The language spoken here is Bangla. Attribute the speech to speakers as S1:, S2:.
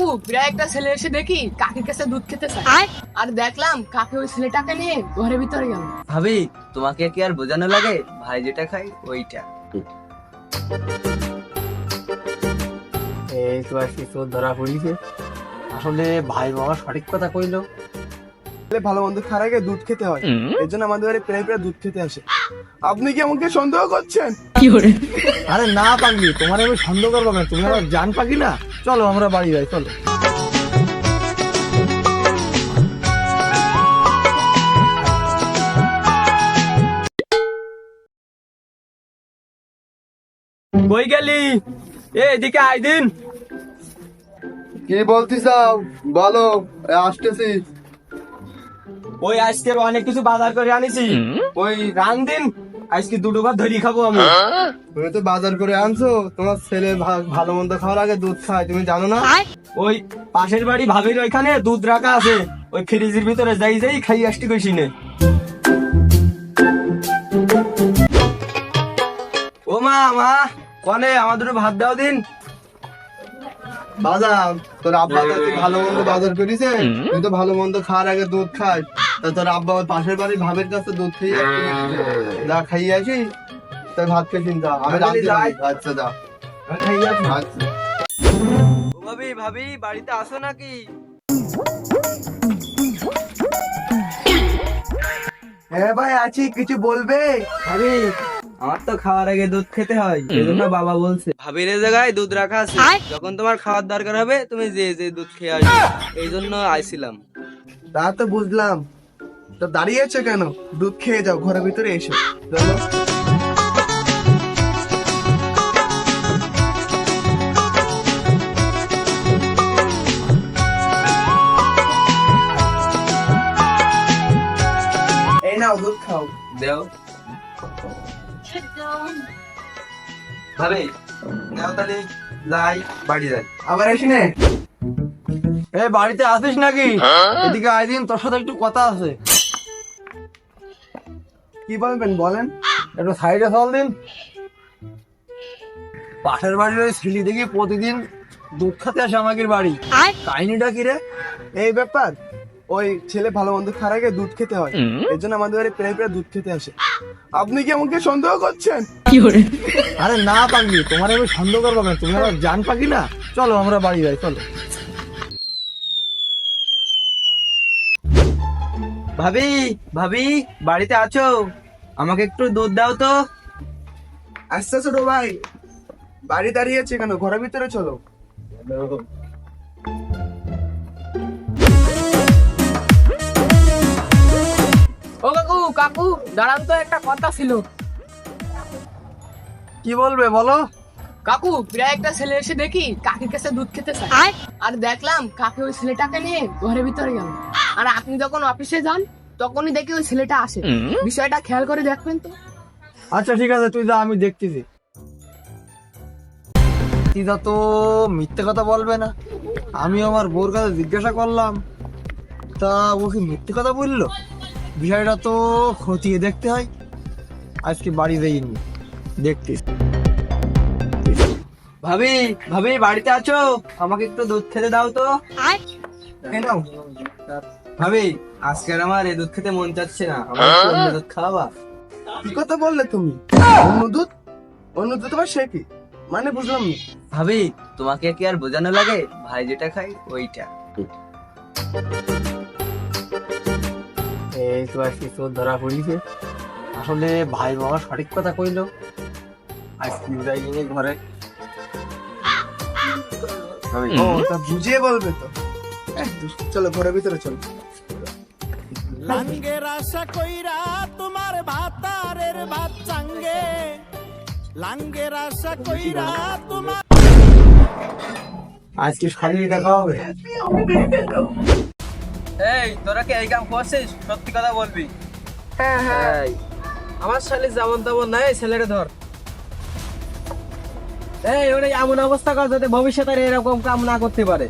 S1: কাকু প্রায় একটা ছেলে এসে দেখি কাকির কাছে দুধ খেতে চায়। আর দেখলাম কাকি ওই ছেলেটাকে নিয়ে ঘরের ভিতরে গেল।
S2: ভাবি তোমাকে কি আর বোঝানো লাগে? ভাই যেটা খাই ওইটা।
S3: এই তো আজকে তোর ধরা পড়িছে। আসলে ভাই বাবা সঠিক কথা কইলো।
S4: ভালো মন্দ খাওয়ার আগে দুধ খেতে হয়। এই জন্য আমাদের বাড়ি প্রায় প্রায় দুধ খেতে আসে। আপনি কি আমাকে সন্দেহ করছেন?
S3: আরে না পাগলি তোমার আমি সন্দেহ করব না তুমি আমার জান পাখি না? চলো আমরা বাড়ি যাই চলো।
S2: কই গেলি? এ এদিকে আই দিন।
S4: কি বলতে চাও বলো আসতেছি।
S2: ওই আজকের অনেক কিছু বাজার করে আনিছি। ওই রান দিন আজকে দুটো ভাত ধরি খাব আমি।
S4: তুমি তো বাজার করে আনছো তোমার ছেলে ভালো মন্দ খাওয়ার আগে দুধ খায় তুমি জানো না?
S2: ওই পাশের বাড়ি ভাবির ওইখানে দুধ রাখা আছে। ওই ফ্রিজের ভিতরে যাই যাই খাই আসতে কইছি নে। ও মা মা কনে আমাদের ভাত দাও দিন।
S4: বাজার তোর আব্বা তো ভালো মন্দ বাজার করিছে তুই তো ভালো মন্দ খাওয়ার আগে দুধ খাস তা তোর আব্বা ওই পাশের বাড়ি ভাবের কাছে দুধ খাইয়ে যা খাইয়ে আসি তাই ভাত খেয়ে চিন্তা আমি।
S2: যাই।
S4: আচ্ছা
S2: আসি।
S4: আচ্ছা।
S2: ভাবি ভাবি বাড়িতে আসো নাকি?
S4: হ্যাঁ ভাই আছি কিছু বলবে?
S2: ভাবি আমার তো খাওয়ার আগে দুধ খেতে হয় এজন্য বাবা বলছে। ভাবির জায়গায় দুধ রাখা আছে। যখন তোমার খাওয়ার দরকার হবে তুমি যে যে দুধ খেয়ে আসবে। এই জন্য আইছিলাম।
S4: তা তো বুঝলাম। তো দাঁড়িয়ে আছো কেন? দুধ খেয়ে যাও ঘরের ভিতরে এসো। চলো এই নাও দুধ খাও।
S2: দেও। ভাবি নাও তাহলে যাই বাড়ি যাই।
S4: আবার এসে নে?
S3: এ বাড়িতে আসিস নাকি? এদিকে আই দিন তোর সাথে একটু কথা আছে।
S4: কি বলবেন বলেন?
S3: একটু সাইডে চল দিন। পাশের বাড়ির ওই ছেলে দেখি প্রতিদিন দুধ খেতে আসে আমাদের বাড়ি। কাহিনীটা কি রে?
S4: এই ব্যাপার ওই ছেলে ভালো মন্দ খাওয়ার আগে দুধ খেতে হয়। এর জন্য আমাদের বাড়ি প্রায় প্রায় দুধ খেতে আসে। আপনি কি আমাকে সন্দেহ করছেন?
S3: আরে না পাগলি তোমার আমি সন্দেহ করব না তুমি আমার জান পাখি না? চলো আমরা বাড়ি যাই চলো।
S2: ভাবি ভাবি বাড়িতে আছো? আমাকে একটু দুধ দাও তো।
S4: আচ্ছা ছোট ভাই। বাড়ি দাঁড়িয়েছে কেন? ঘরের ভিতরে চলো।
S1: ও কাকু কাকু দাঁড়ান তো একটা কথা ছিল।
S3: কি বলবে বলো।
S1: কাকু প্রায় একটা ছেলে এসে দেখি কাকির কাছে দুধ খেতে চায়। আর দেখলাম কাকি ওই ছেলেটাকে নিয়ে ঘরের ভিতরে গেল। আর আপনি যখন অফিসে যান তখনই দেখি ওই ছেলেটা আসে। বিষয়টা খেয়াল করে দেখবেন তো।
S3: আচ্ছা ঠিক আছে তুই যা আমি দেখতেছি। দিদা তো মিথ্যে কথা বলবে না। আমি আমার বউর কাছে জিজ্ঞাসা করলাম তা ও কি মিথ্যে কথা বলল? বিষয়টা তো খতিয়ে দেখতে হয়। আজকে বাড়ি যাইনি দেখতেছি।
S2: ভাবি ভাবি বাড়িতে আছো? আমাকে একটু দুধ খেতে দাও তো।
S4: নাও।
S2: ভাবি আজকে আমার এই দুধ খেতে মন চাচ্ছে না। আমার একটু অন্য দুধ খাওয়াবা?
S4: কি কথা বললে তুমি? অন্য দুধ? অন্য দুধ আবার সে কি? মানে বুঝলাম না।
S2: ভাবি তোমাকে কি আর বোঝানো লাগে? ভাই যেটা খাই ওইটা।
S3: এই তো আজকে তোর ধরা পড়িছে। আসলে ভাই বাবা সঠিক কথা কইলো। আজকে যাইনি ঘরে।
S4: ও তা বুঝিয়ে বলবে তো। চলো ঘরের ভিতরে চলো।
S5: লাঙ্গের আশা কইরা তোমার ভাতারের ভাত চাঙ্গে। লাঙ্গের আশা কইরা তোমার
S3: আজকে শাড়ি দেখা হবে?
S2: এই তোরা কি এই কাম করছিস? সত্যি কথা বলবি?
S1: হ্যাঁ হ্যাঁ। আমার শালি যেমন তেমন নাই ছেলেটা ধর। এই ওরে এমন অবস্থা কর যাতে ভবিষ্যতে এরকম কাম না করতে পারে।